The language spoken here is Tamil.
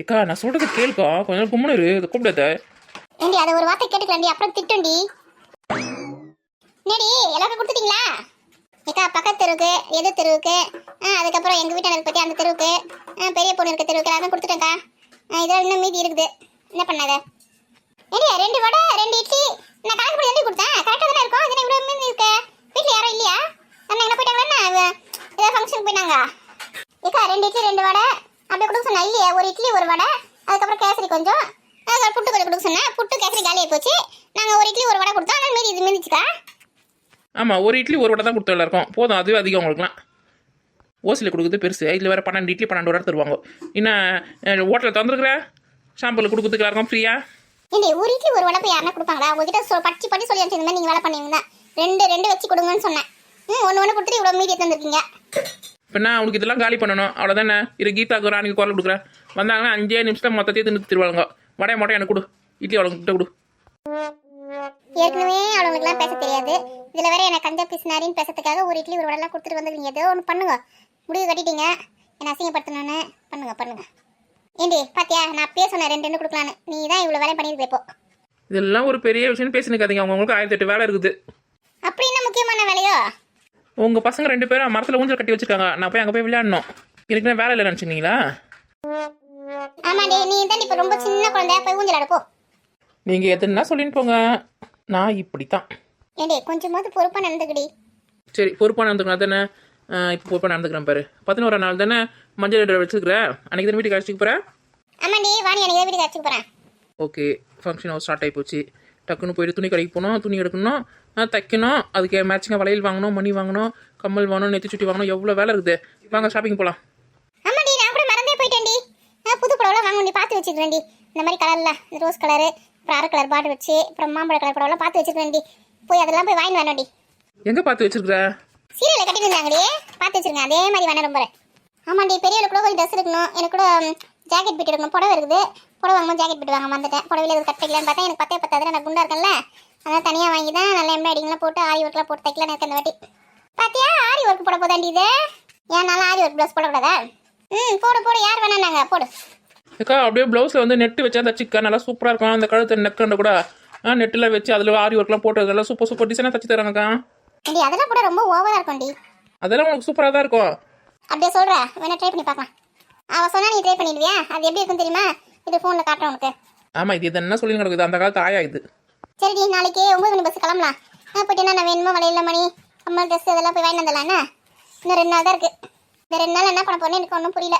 ஏக்கா நான் சொல்றது கேளுக்கா. கொஞ்ச நேரம் கும்மனு இரு இதை கூப்பிடாத. ஏண்டி அதை ஒரு வார்த்தை கேட்டுக்கலாண்டி. அப்புறம் திட்டுண்டி என்னடி எல்லாருக்கும் கொடுத்துட்டீங்களா? ஏக்கா பக்கத்து தெருவுக்கு எதிர் தெருவுக்கு? ஆ அதுக்கப்புறம் எங்கள் வீட்டாளருக்கு பற்றி அந்த தெருவுக்கு ஆ பெரிய பொண்ணு இருக்க தெருவுக்கு எல்லாரும் கொடுத்துட்டேங்க்கா ஆ இதெல்லாம் இன்னும் மீதி இருக்குது. என்ன பண்ணாத? ஏடி ரெண்டு வடை ரெண்டு இட்லி. நான் கணக்கு பண்ணி எழுதி கொடுத்தேன். கரெக்டாக தானே இருக்கும்? அது இவ்வளோ மீதி இருக்கு. வீட்டில் யாரும் இல்லையா? அண்ணா என்ன போயிட்டாங்களா? ஏதாவது ஃபங்க்ஷனுக்கு போயிட்டாங்க ஏக்கா ரெண்டு இட்லி ரெண்டு வடை. அப்படியே கொடுக்க சொன்னா இல்லையே ஒரு இட்லி ஒரு வடை அதுக்கப்புறம் கேசரி கொஞ்சம். அதுக்கப்புறம் புட்டு கொஞ்சம் கொடுக்க சொன்னேன். புட்டு கேசரி காலியாகி போச்சு. நாங்கள் ஒரு இட்லி ஒரு வடை கொடுத்தோம். அதனால மீதி இது மீதிச்சுக்கா ஆமாம் ஒரு இட்லி ஒரு வடை தான் கொடுத்தோம் எல்லாருக்கும். போதும் அதுவே அதிகம் உங்களுக்குலாம் ஓசியில் கொடுக்குறது பெருசு. இதில் வேறு பன்னெண்டு இட்லி பன்னெண்டு வடை தருவாங்க. இன்னும் ஹோட்டலில் தந்துருக்குற ஷாம்பில் கொடுக்குறதுக்கு எல்லாருக்கும் ஃப்ரீயா ஏண்டி ஒரு இட்லி ஒரு வடை போய் யாருன்னா கொடுப்பாங்களா? உங்ககிட்ட பட்டி பட்டி சொல்லி அனுப்பிச்சு இந்த மாதிரி நீங்கள் வேலை பண்ணுவீங்க ரெண்டு ரெண்டு வச்சு கொடுங்கன்னு சொன்னேன். ம் ஒன்று ஒன்று கொடுத்துட்டு இவ்வளோ மீதி தந்துருக்கீங்க. நான் உனக்கு இதெல்லாம் காலி பண்ணணும். அவ்வளோதானே இரு கீதாக்கு ராணிக்கு குரல் கொடுக்குறேன். வந்தாங்கன்னா அஞ்சே நிமிஷம் மொத்தத்தையும் தின்னு திருவாங்க வடையை மட்டும் எனக்கு கொடு. இட்லி அவளுக்கு கிட்ட கொடு. ஏற்கனவே அவங்களுக்குலாம் பேச தெரியாது. இதில் வேற எனக்கு கஞ்சா பிசினாரின்னு பேசுறதுக்காக ஒரு இட்லி ஒரு வடைலாம் கொடுத்துட்டு வந்துருக்கீங்க ஏதோ ஒன்று பண்ணுங்க. முடிவு கட்டிட்டீங்க. என்னை அசிங்கப்படுத்தணும்னு பண்ணுங்க பண்ணுங்க. ஏண்டி பாத்தியா? நான் அப்பயே சொன்னேன் ரெண்டு ரெண்டு கொடுக்கலான்னு. நீ தான் இவ்வளோ வேலை பண்ணியிருக்க இப்போ. இதெல்லாம் ஒரு பெரிய விஷயம் பேசினுக்காதீங்க. அவங்களுக்கு ஆயிரத்தி எட்டு வேலை இருக்குது. அப்படி என்ன முக்கியமான வேலையோ? உங்கள் பசங்க ரெண்டு பேரும் மரத்தில் ஊஞ்சல் கட்டி வச்சிருக்காங்க. நான் போய் அங்கே போய் விளையாடணும். எனக்கு வேலை இல்லை நினச்சிருந்தீங்களா? ஆமாண்டி நீ தான் இப்போ ரொம்ப சின்ன குழந்தையா போய் ஊஞ்சல் ஆடு, போ. நீங்கள் எதுனா சொல்லின்னு போங்க. நான் இப்படி தான் ஏண்டி கொஞ்சமாவது பொறுப்பாக நடந்துக்கடி. சரி பொறுப்பாக நடந்துக்கணும். தானே இப்போ பொறுப்பாக நடந்துக்கிறேன் பாரு. பதினோரா நாள் தானே? மஞ்சள் இடம் வச்சுருக்கிறேன் அன்றைக்கி தானே வீட்டுக்கு அழைச்சிக்கு போகிறேன் ஆமாண்டி வாணி எனக்கு வீட்டுக்கு அழைச்சிட்டு போகிறேன் ஓகே ஃபங்க்ஷன் ஸ்டார்ட் ஆகி போச்சு. டக்குன்னு போயிட்டு துணி கடைக்கு போகணும் துணி எடுக்கணும் தைக்கணும். அதுக்கு மேட்சிங்காக வளையல் வாங்கணும் மணி வாங்கணும் கம்மல் வாங்கணும் நெத்தி சுட்டி வாங்கணும். எவ்வளோ வேலை இருக்குது? வாங்க ஷாப்பிங் போகலாம் ஆமாண்டி நான் கூட மறந்தே போயிட்டேன்டி. நான் புது புடவைலாம் வாங்கணும்டி பார்த்து வச்சுக்கிறேன்டி இந்த மாதிரி கலரில் ரோஸ் கலரு அப்புறம் அரை கலர் பாட்டு வச்சு அப்புறம் மாம்பழ கலர் புடவைலாம் பார்த்து வச்சுக்கிறேன்டி போய் அதெல்லாம் போய் வாங்கி வரணும்டி. எங்கே பார்த்து வச்சிருக்கிற? சீரியலை கட்டிட்டு இருந்தாங்கடி பார்த்து வச்சிருங்க அதே மாதிரி வேணா ரொம்ப. ஆமாண்டி பெரியவளுக்கு கூட கொஞ்சம் ட்ரெஸ் எடுக்கணும். எனக்கு கூட ஜாக்கெட் பிட் எடுக்கணும் புடவை இருக்குது. புடவை வாங்கும்போது ஜாக்கெட் பிட் வாங்க வந்துட்டேன் புடவையில இது கட்டிக்கலான்னு பார்த்தா எனக்கு பத்தே பத்தாது நான் குண்டா இருக்கேன்ல. அதனால் தனியாக வாங்கி தான் நல்லா எம்ப்ராய்டிங்லாம் போட்டு ஆரி ஒர்க்லாம் போட்டு தைக்கலாம்னு இருக்கேன் இந்த வாட்டி. பாத்தியா? ஆரி ஒர்க் போட போதாண்டி இது? ஏன் நல்லா ஆரி ஒர்க் ப்ளவுஸ் போடக்கூடாதா? ம் போடு போடு. யார் வேணாங்க போடு. அக்கா அப்படியே ப்ளவுஸில் வந்து நெட்டு வச்சா தச்சிக்கா நல்லா சூப்பராக இருக்கும். அந்த கழுத்து நெக்கண்ட கூட. நெட்டில் வச்சு அதில் ஆரி ஒர்க்லாம் போட்டு அதெல்லாம் சூப்பர் சூப்பர் டிசைனாக தச்சு தராங்கக்கா அதெல்லாம் கூட ரொம்ப ஓவரா இருக்கும்டி. அதெல்லாம் உங்களுக்கு சூப்பராக தான் இருக்கும். அப்படியே சொல்ற. வேணா ட்ரை பண்ணி பார்க்கலாம். அவ சொன்னா நீ ட்ரை பண்ணிடுவியா? அது எப்படி இருக்கும் தெரியுமா? இது ஃபோனில் காட்டுறேன் உனக்கு. ஆமாம் இது என்ன சொல்லி கிடக்குது அந்த காலத்து ஆயா இது? சரிடி நாளைக்கு ஒன்பது மணி பஸ் கிளம்பலாம். நான் போயிட்டு என்ன வேணுமோ வளையல மணி அம்மா ட்ரெஸ் இதெல்லாம் போய் வாங்கி வந்துடலாம் என்ன இன்னும் ரெண்டு நாள் தான் இருக்கு. இந்த ரெண்டு நாள் என்ன பண்ண போறேன்னு எனக்கு ஒன்றும் புரியல.